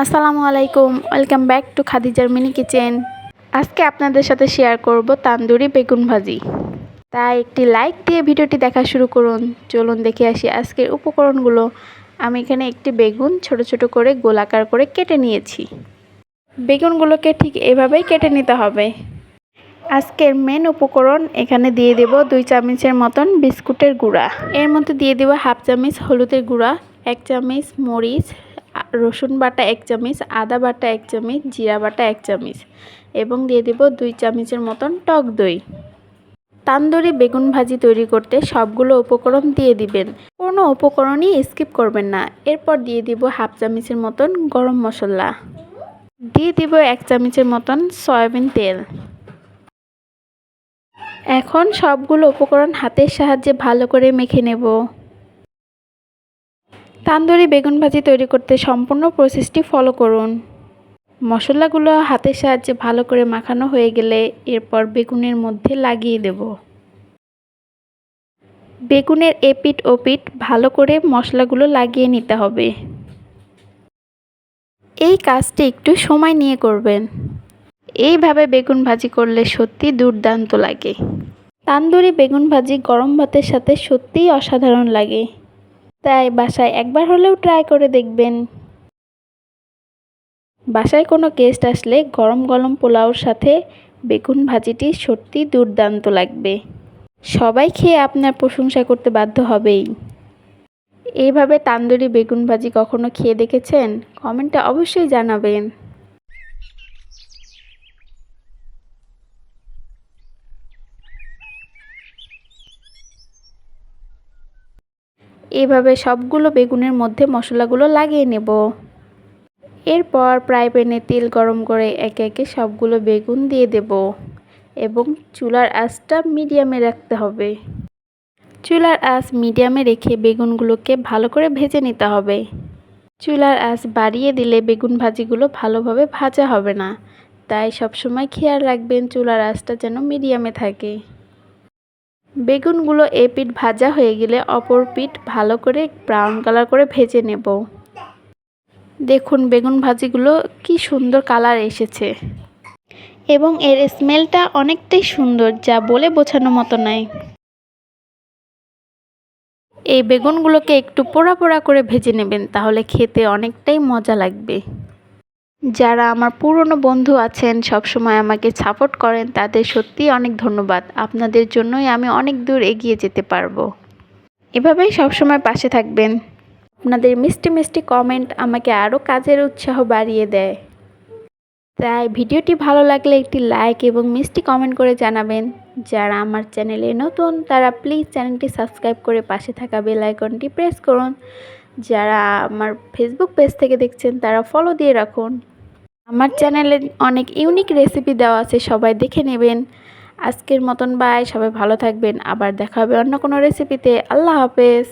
আসসালামু আলাইকুম, welcome back to খাদিজার মিনি কিচেন। আজকে আপনাদের সাথে শেয়ার করব তান্দুরি বেগুন ভাজি। তাই একটি লাইক দিয়ে ভিডিওটি দেখা শুরু করুন। চলুন দেখে আসি আজকের উপকরণগুলো। আমি এখানে একটি বেগুন ছোট ছোট করে গোলাকার করে কেটে নিয়েছি। বেগুনগুলোকে ঠিক এভাবেই কেটে নিতে হবে। আজকের মেন উপকরণ, এখানে দিয়ে দেব দুই চামচের মতন বিস্কুটের গুঁড়া। এর মধ্যে দিয়ে দেব হাফ চামচ হলুদের গুঁড়া, এক চামচ মরিচ রসুন বাটা এক চামচ, আদা বাটা এক চামচ, জিরা বাটা এক চামচ এবং দিয়ে দেব দুই চামচের মতন টক দই। তান্দুরি বেগুন ভাজি তৈরি করতে সবগুলো উপকরণ দিয়ে দিবেন। কোনো উপকরণই স্কিপ করবেন না। এরপর দিয়ে দিব হাফ চামচের মতন গরম মশলা। দিয়ে দিব এক চামচের মতন সয়াবিন তেল। এখন সবগুলো উপকরণ হাতের সাহায্যে ভালো করে মেখে নেব। তান্দুরি বেগুন ভাজি তৈরি করতে সম্পূর্ণ প্রসেসটি ফলো করুন। মশলাগুলো হাতের সাহায্যে ভালো করে মাখানো হয়ে গেলে এরপর বেগুনের মধ্যে লাগিয়ে দেব। বেগুনের এপিট ওপিট ভালো করে মশলাগুলো লাগিয়ে নিতে হবে। এই কাজটি একটু সময় নিয়ে করবেন। এইভাবে বেগুন ভাজি করলে সত্যি দুর্দান্ত লাগে। তান্দুরি বেগুন ভাজি গরম ভাতের সাথে সত্যিই অসাধারণ লাগে। তাই বাসায় একবার হলেও ট্রাই করে দেখবেন। বাসায় কোনো গেস্ট আসলে গরম গরম পোলাওর সাথে বেগুন ভাজিটি সত্যি দুর্দান্ত লাগবে। সবাই খেয়ে আপনার প্রশংসা করতে বাধ্য হবেই। এইভাবে তান্দুরি বেগুন ভাজি কখনো খেয়ে দেখেছেন? কমেন্টে অবশ্যই জানাবেন। এভাবে সবগুলো বেগুনের মধ্যে মশলাগুলো লাগিয়ে নেব। এরপর ফ্রাই প্যানে তেল গরম করে একে একে সবগুলো বেগুন দিয়ে দেব এবং চুলার আঁচটা মিডিয়ামে রাখতে হবে। চুলার আঁচ মিডিয়ামে রেখে বেগুনগুলোকে ভালো করে ভেজে নিতে হবে। চুলার আঁচ বাড়িয়ে দিলে বেগুন ভাজিগুলো ভালোভাবে ভাজা হবে না। তাই সবসময় খেয়াল রাখবেন চুলার আঁচটা যেন মিডিয়ামে থাকে। বেগুনগুলো এ পিঠ ভাজা হয়ে গেলে অপর পিঠ ভালো করে ব্রাউন কালার করে ভেজে নেব। দেখুন বেগুন ভাজিগুলো কি সুন্দর কালার এসেছে। এবং এর স্মেলটা অনেকটাই সুন্দর, যা বলে বোঝানো মতো নয় এই বেগুনগুলোকে একটু পোড়া পোড়া করে ভেজে নেবেন, তাহলে খেতে অনেকটাই মজা লাগবে। যারা আমার পুরনো বন্ধু আছেন, সবসময় আমাকে সাপোর্ট করেন, তাদের সত্যিই অনেক ধন্যবাদ। আপনাদের জন্যই আমি অনেক দূর এগিয়ে যেতে পারব। এভাবেই সবসময় পাশে থাকবেন। আপনাদের মিষ্টি মিষ্টি কমেন্ট আমাকে আরও কাজের উৎসাহ বাড়িয়ে দেয়। তাই ভিডিওটি ভালো লাগলে একটি লাইক এবং মিষ্টি কমেন্ট করে জানাবেন। যারা আমার চ্যানেলে নতুন, তারা প্লিজ চ্যানেলটি সাবস্ক্রাইব করে পাশে থাকা বেল আইকনটি প্রেস করুন। যারা আমার ফেসবুক পেজ থেকে দেখছেন, তারা ফলো দিয়ে রাখুন। আমার চ্যানেলে অনেক ইউনিক রেসিপি দেওয়া আছে, সবাই দেখে নেবেন। আজকের মতন বাই সবাই ভালো থাকবেন। আবার দেখা হবে অন্য কোনো রেসিপিতে আল্লাহ হাফেজ।